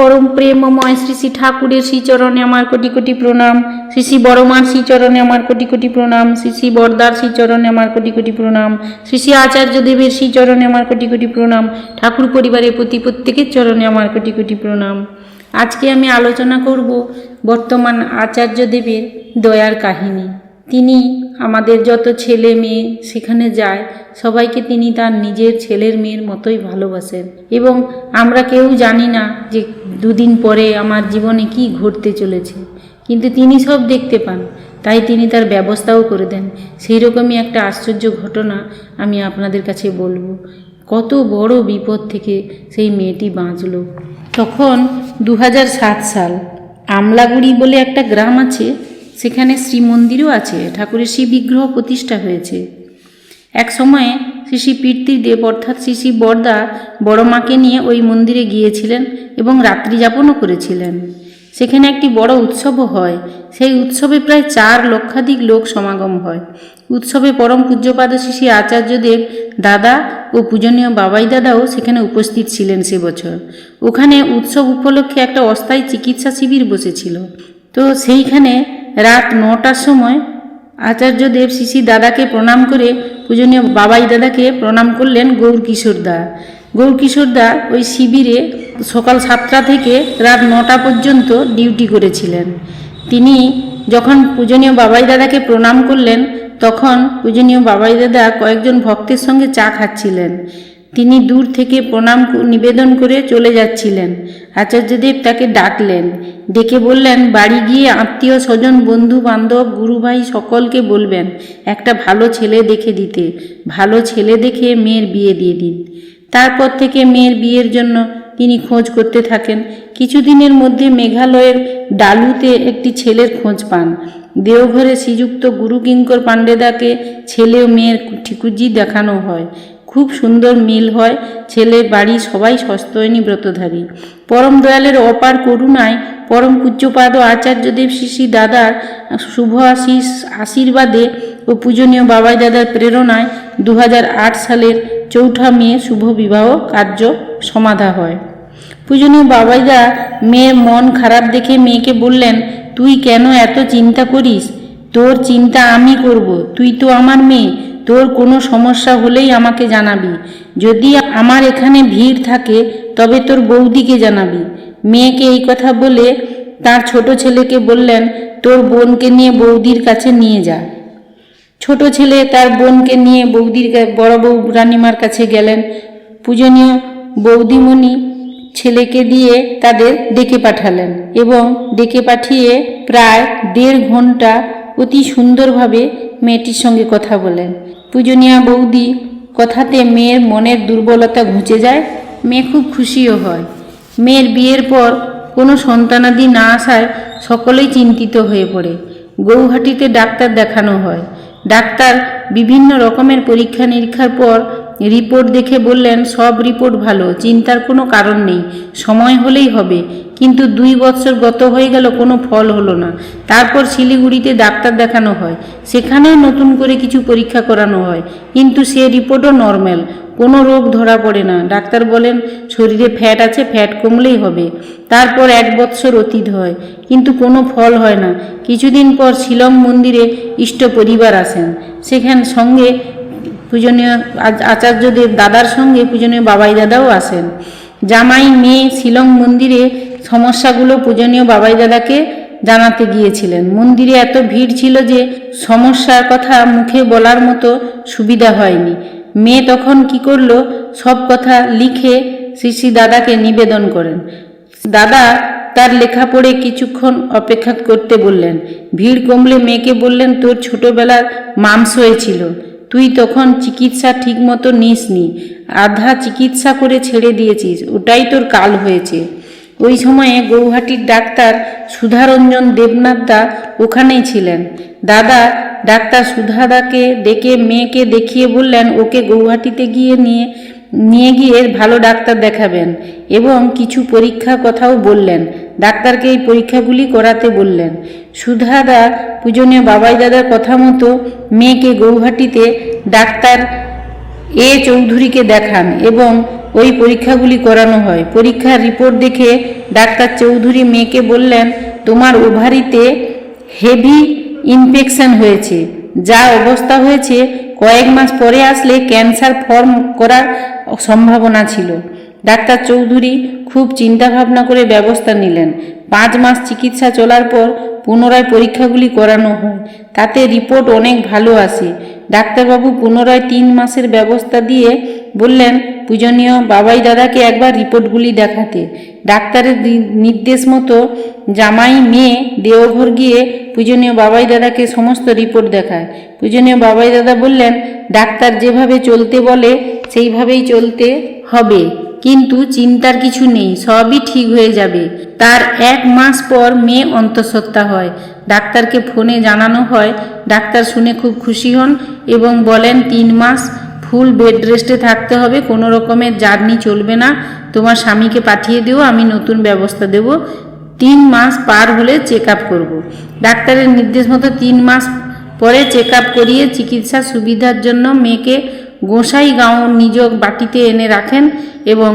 পরম প্রেমময় শ্রী শ্রী ঠাকুরের শ্রীচরণে আমার কোটি কোটি প্রণাম। শ্রী শ্রী বড়মার শ্রীচরণে আমার কোটি কোটি প্রণাম। শ্রী শ্রী বরদার শ্রীচরণে আমার কোটি কোটি প্রণাম। শ্রী শ্রী আচার্য দেবের শ্রীচরণে আমার কোটি কোটি প্রণাম। ঠাকুর পরিবারের প্রতি প্রত্যেকের চরণে আমার কোটি কোটি প্রণাম। আজকে আমি আলোচনা করব বর্তমান আচার্য দেবের দয়ার কাহিনী। তিনি আমাদের যত ছেলে মেয়ে সেখানে যায়, সবাইকে তিনি তার নিজের ছেলের মেয়ের মতোই ভালোবাসেন। এবং আমরা কেউ জানি না যে দুদিন পরে আমার জীবনে কি ঘটতে চলেছে। কিন্তু তিনি সব দেখতে পান, তাই তিনি তার ব্যবস্থাও করে দেন। সেই রকমই একটা আশ্চর্য ঘটনা আমি আপনাদের কাছে বলব। কত বড় বিপদ থেকে সেই মেয়েটি বাঁচল। তখন দু হাজার সাত সাল, আমলাগুড়ি বলে একটা গ্রাম আছে, সেখানে শ্রী মন্দিরও আছে, ঠাকুরের শ্রী বিগ্রহ প্রতিষ্ঠা হয়েছে। এক সময়ে শ্রী শ্রী দেব অর্থাৎ শ্রী শ্রী বরদা বড় মাকে নিয়ে ওই মন্দিরে গিয়েছিলেন এবং রাত্রি যাপনও করেছিলেন। সেখানে একটি বড় উৎসবও হয়। সেই উৎসবে প্রায় চার লক্ষাধিক লোক সমাগম হয়। উৎসবে পরম পূজ্যপাদ শ্রী আচার্যদেব দাদা ও পূজনীয় বাবাই দাদাও সেখানে উপস্থিত ছিলেন সে বছর। ওখানে উৎসব উপলক্ষে একটা অস্থায়ী চিকিৎসা শিবির বসেছিল। তো সেইখানে রাত নটার সময় আচার্য দেব শিশি দাদাকে প্রণাম করে পূজনীয় বাবাই দাদাকে প্রণাম করলেন গৌর কিশোর দা। গৌর কিশোর দা ওই শিবিরে সকাল সাতটা থেকে রাত নটা পর্যন্ত ডিউটি করেছিলেন। তিনি যখন পূজনীয় বাবাই দাদাকে প্রণাম করলেন, তখন পূজনীয় বাবাই দাদা কয়েকজন ভক্তের সঙ্গে চা খাচ্ছিলেন। তিনি দূর থেকে প্রণাম নিবেদন করে চলে যাচ্ছিলেন। আচার্যদেব তাকে ডাকলেন। ডেকে বললেন, বাড়ি গিয়ে আত্মীয় স্বজন, বন্ধু বান্ধব গুরু ভাই সকলকে বলবেন, একটা ভালো ছেলে দেখে দিতে। ভালো ছেলে দেখে মেয়ের বিয়ে দিয়ে দিন। তারপর থেকে মেয়ের বিয়ের জন্য তিনি খোঁজ করতে থাকেন। কিছুদিনের মধ্যে মেঘালয়ের ডালুতে একটি ছেলের খোঁজ পান। দেওঘরে শ্রীযুক্ত গুরু কিঙ্কর পাণ্ডেদাকে ছেলে ও মেয়ের ঠিকুজি দেখানো হয়। খুব সুন্দর মিল হয়। ছেলে বাড়ি সবাই সস্তয়নী ব্রতধারী। পরম দয়ালের অপার করুণায় পরম পূজ্যপাদ আচার্যদেব শিশি দাদার শুভ আশিস আশীর্বাদে ও পূজনীয় বাবাই দাদার প্রেরণায় দু হাজার আট সালের চৌঠা মে শুভ বিবাহ কার্য সমাধা হয়। পূজনীয় বাবাইদা মেয়ের মন খারাপ দেখে মেয়েকে বললেন, তুই কেন এত চিন্তা করিস? তোর চিন্তা আমি করব, তুই তো আমার মেয়ে, তোর কোনো সমস্যা হলেই আমাকে জানাবি। যদি আমার এখানে ভিড় থাকে, তবে তোর বৌদিকে জানাবি। মেয়েকে এই কথা বলে তার ছোট ছেলেকে বললেন, তোর বোনকে নিয়ে বৌদির কাছে নিয়ে যা। ছোট ছেলে তার বোনকে নিয়ে বৌদির বড় বউ রানিমার কাছে গেলেন। পূজনীয় বৌদিমণি ছেলেকে দিয়ে তাদের ডেকে পাঠালেন এবং ডেকে পাঠিয়ে প্রায় দেড় ঘণ্টা অতি সুন্দরভাবে মেয়েটির সঙ্গে কথা বলেন। পূজনীয়া বৌদি কথাতে মেয়ের মনের দুর্বলতা ঘুচে যায়, মেয়ে খুব খুশিও হয়। মেয়ের বিয়ের পর কোনো সন্তানাদি না আসায় সকলেই চিন্তিত হয়ে পড়ে। গৌহাটিতে ডাক্তার দেখানো হয়। ডাক্তার বিভিন্ন রকমের পরীক্ষা নিরীক্ষার পর রিপোর্ট দেখে বললেন, সব রিপোর্ট ভালো, চিন্তার কোনো কারণ নেই, সময় হলেই হবে। কিন্তু দুই বছর গত হয়ে গেল, কোনো ফল হলো না। তারপর শিলিগুড়িতে ডাক্তার দেখানো হয়। সেখানেও নতুন করে কিছু পরীক্ষা করানো হয়। কিন্তু সে রিপোর্টও নর্মাল, কোনো রোগ ধরা পড়ে না। ডাক্তার বলেন, শরীরে ফ্যাট আছে, ফ্যাট কমলেই হবে। তারপর এক বৎসর অতীত হয়, কিন্তু কোনো ফল হয় না। কিছুদিন পর শিলং মন্দিরে ইষ্ট পরিবার আসেন। সেখান সঙ্গে পূজনীয় আচ- আচার্যদের দাদার সঙ্গে পূজনীয় বাবাই দাদাও আসেন জামাই মেয়ে শিলং মন্দিরে সমস্যাগুলো পূজনীয় বাবাই দাদাকে জানাতে গিয়েছিলেন। মন্দিরে এত ভিড় ছিল যে সমস্যার কথা মুখে বলার মতো সুবিধা হয়নি। মেয়ে তখন কি করল, সব কথা লিখে শ্রী শ্রী দাদাকে নিবেদন করেন। দাদা তার লেখা পড়ে কিছুক্ষণ অপেক্ষা করতে বললেন। ভিড় কমলে মেয়েকে বললেন, তোর ছোটবেলার মাংস হয়েছিল তুই তখন চিকিৎসা ঠিকমতো নিসনি, আধা চিকিৎসা করে ছেড়ে দিয়েছিস, ওটাই তোর কাল হয়েছে। ওই সময়ে গৌহাটির ডাক্তার সুধারঞ্জন দেবনাথদা ওখানেই ছিলেন। দাদা, ডাক্তার সুধাদাকে ডেকে মেয়েকে দেখিয়ে বললেন, ওকে গৌহাটিতে গিয়ে নিয়ে নিয়ে গিয়ে ভালো ডাক্তার দেখাবেন এবং কিছু পরীক্ষার কথাও বললেন। ডাক্তারকে এই পরীক্ষাগুলি করাতে বললেন। সুধাদা পূজনীয় বাবাই দাদার কথা মতো মেয়েকে গৌহাটিতে ডাক্তার এ চৌধুরীকে দেখান এবং ওই পরীক্ষাগুলি করানো হয়। পরীক্ষার রিপোর্ট দেখে ডাক্তার চৌধুরী মেয়েকে বললেন, তোমার ওভারিতে হেভি ইনফেকশন হয়েছে। যা অবস্থা হয়েছে, কয়েক মাস পরে আসলে ক্যান্সার ফর্ম করার সম্ভাবনা ছিল। ডাক্তার চৌধুরী খুব চিন্তাভাবনা করে ব্যবস্থা নিলেন। পাঁচ মাস চিকিৎসা চলার পর পুনরায় পরীক্ষাগুলি করানো হয় তাতে রিপোর্ট অনেক ভালো আসে। ডাক্তারবাবু পুনরায় তিন মাসের ব্যবস্থা দিয়ে বললেন, পূজনীয় বাবাই দাদাকে একবার রিপোর্টগুলি দেখাতে। ডাক্তারের নির্দেশ মতো জামাই, মেয়ে, দেওঘর গিয়ে পূজনীয় বাবাই দাদাকে সমস্ত রিপোর্ট দেখায়। পূজনীয় বাবাই দাদা বললেন, ডাক্তার যেভাবে চলতে বলে, সেইভাবেই চলতে হবে। কিন্তু চিন্তার কিছু নেই, সবই ঠিক হয়ে যাবে। তার এক মাস পর মেয়ে অন্তঃসত্ত্বা হয়। ডাক্তারকে ফোনে জানানো হয়, ডাক্তার শুনে খুব খুশি হন এবং বলেন, তিন মাস ফুল বেড রেস্টে থাকতে হবে, কোনো রকমের জার্নি চলবে না। তোমার স্বামীকে পাঠিয়ে দিও, আমি নতুন ব্যবস্থা দেব। তিন মাস পার হলে চেক আপ করব। ডাক্তারের নির্দেশ মতো তিন মাস পরে চেক আপ করিয়ে চিকিৎসা সুবিধার জন্য মেয়েকে গোসাইগাঁও নিজ বাটিতে এনে রাখেন এবং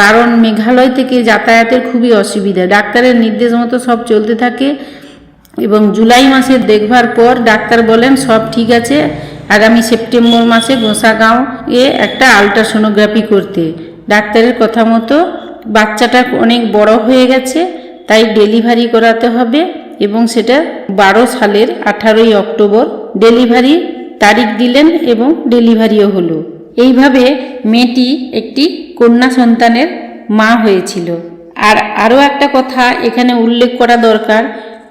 কারণ মেঘালয় থেকে যাতায়াতের খুবই অসুবিধা। ডাক্তারের নির্দেশ মতো সব চলতে থাকে এবং জুলাই মাসে দেখবার পর ডাক্তার বলেন, সব ঠিক আছে। আগামী সেপ্টেম্বর মাসে গোসাগাঁও এ একটা আলট্রাসোনোগ্রাফি করতে। ডাক্তারের কথা মতো বাচ্চাটা অনেক বড় হয়ে গেছে, তাই ডেলিভারি করাতে হবে এবং সেটা বারো সালের আঠারোই অক্টোবর ডেলিভারি তারিখ দিলেন এবং ডেলিভারিও হলো। এইভাবে মেয়েটি একটি কন্যা সন্তানের মা হয়েছিল। আর আরও একটা কথা এখানে উল্লেখ করা দরকার,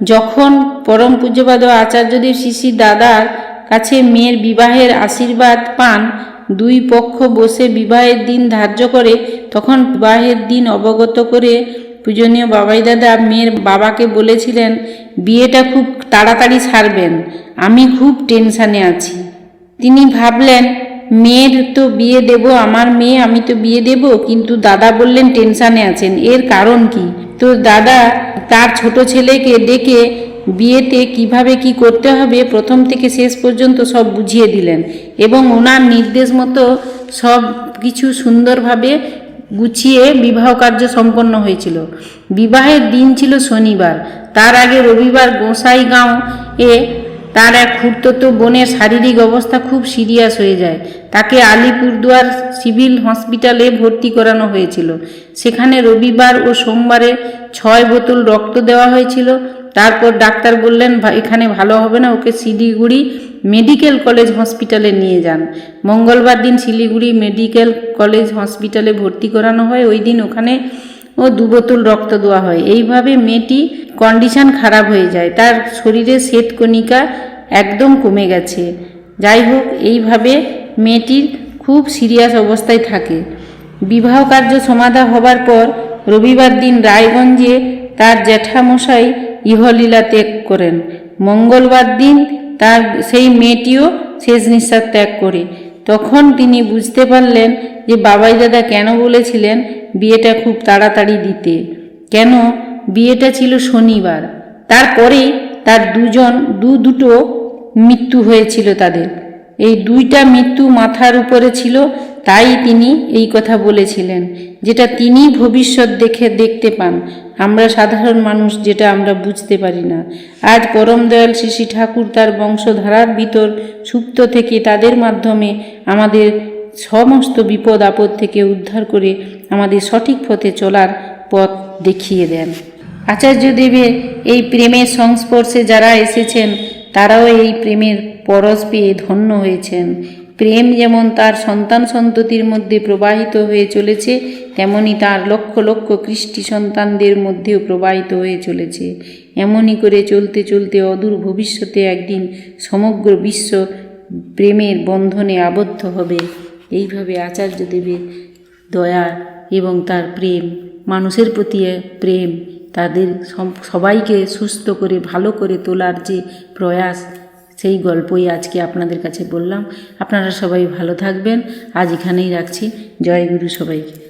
যখন পরম পূজ্যপাদ আচার্যদেব শিশির দাদার কাছে মেয়ের বিবাহের আশীর্বাদ পান, দুই পক্ষ বসে বিবাহের দিন ধার্য করে, তখন বিবাহের দিন অবগত করে পূজনীয় বাবাই দাদা মেয়ের বাবাকে বলেছিলেন, বিয়েটা খুব তাড়াতাড়ি সারবেন, আমি খুব টেনশানে আছি। তিনি ভাবলেন, মেয়ের তো বিয়ে দেব, আমার মেয়ে, আমি তো বিয়ে দেব। কিন্তু দাদা বললেন, টেনশানে আছেন, এর কারণ কি? তো দাদা তার ছোট ছেলেকে ডেকে বিয়েতে কীভাবে কি করতে হবে, প্রথম থেকে শেষ পর্যন্ত সব বুঝিয়ে দিলেন এবং ওনার নির্দেশ মতো সব কিছু সুন্দরভাবে গুছিয়ে বিবাহ কার্য সম্পন্ন হয়েছিল। বিবাহের দিন ছিল শনিবার। তার আগে রবিবার গোসাইগাঁও এ তার এক খুঁড়তো বোনের শারীরিক অবস্থা খুব সিরিয়াস হয়ে যায়। তাকে আলিপুরদুয়ার সিভিল হসপিটালে ভর্তি করানো হয়েছিল। সেখানে রবিবার ও সোমবারে ছয় বোতল রক্ত দেওয়া হয়েছিল। তারপর ডাক্তার বললেন এখানে ভালো হবে না, ওকে শিলিগুড়ি মেডিকেল কলেজ হসপিটালে নিয়ে যান। মঙ্গলবার দিন শিলিগুড়ি মেডিকেল কলেজ হসপিটালে ভর্তি করানো হয়। ওই দিন ওখানে ও দু বোতল রক্ত দেওয়া হয়। এইভাবে মেয়েটি কন্ডিশন খারাপ হয়ে যায়। তার শরীরে শ্বেতকণিকা একদম কমে গেছে। যাই হোক, এইভাবে মেয়েটির খুব সিরিয়াস অবস্থায় থাকে। বিবাহ কার্য সমাধা হবার পর রবিবার দিন রায়গঞ্জে তার জ্যাঠামশাই ইহলীলা ত্যাগ করেন। মঙ্গলবার দিন তার সেই মেয়েটিও শেষ নিঃশ্বাস ত্যাগ করে। তখন তিনি বুঝতে পারলেন যে বাবাই দাদা কেন বলেছিলেন বিয়েটা খুব তাড়াতাড়ি দিতে। কেন? বিয়েটা ছিল শনিবার। তারপরেই তার দুজন, দু দুটো মৃত্যু হয়েছিল তাদের। এই দুইটা মৃত্যু মাথার উপরে ছিল, তাই তিনি এই কথা বলেছিলেন, যেটা তিনি ভবিষ্যৎ দেখে দেখতে পান। আমরা সাধারণ মানুষ, যেটা আমরা বুঝতে পারি না। আজ পরম দয়াল শ্রী ঠাকুর তার বংশধারার ভিতর সুপ্ত থেকে তাদের মাধ্যমে আমাদের সমস্ত বিপদ আপদ থেকে উদ্ধার করে আমাদের সঠিক পথে চলার পথ দেখিয়ে দেন। আচার্য দেবের এই প্রেমের সংস্পর্শে যারা এসেছেন তারাও এই প্রেমের পরশ পেয়ে ধন্য হয়েছেন। প্রেম যেমন তার সন্তান সন্ততির মধ্যে প্রবাহিত হয়ে চলেছে, তেমনি তার লক্ষ লক্ষ কৃষ্টি সন্তানদের মধ্যেও প্রবাহিত হয়ে চলেছে। এমনই করে চলতে চলতে অদূর ভবিষ্যতে একদিন সমগ্র বিশ্ব প্রেমের বন্ধনে আবদ্ধ হবে। এইভাবে আচার্য দেবের দয়া এবং তার প্রেম, মানুষের প্রতি প্রেম তাদের সবাইকে সুস্থ করে, ভালো করে তোলার যে প্রয়াস, সেই গল্পই আজকে আপনাদের কাছে বললাম। আপনারা সবাই ভালো থাকবেন। আজ এখানেই রাখছি। জয় গুরু সবাইকে।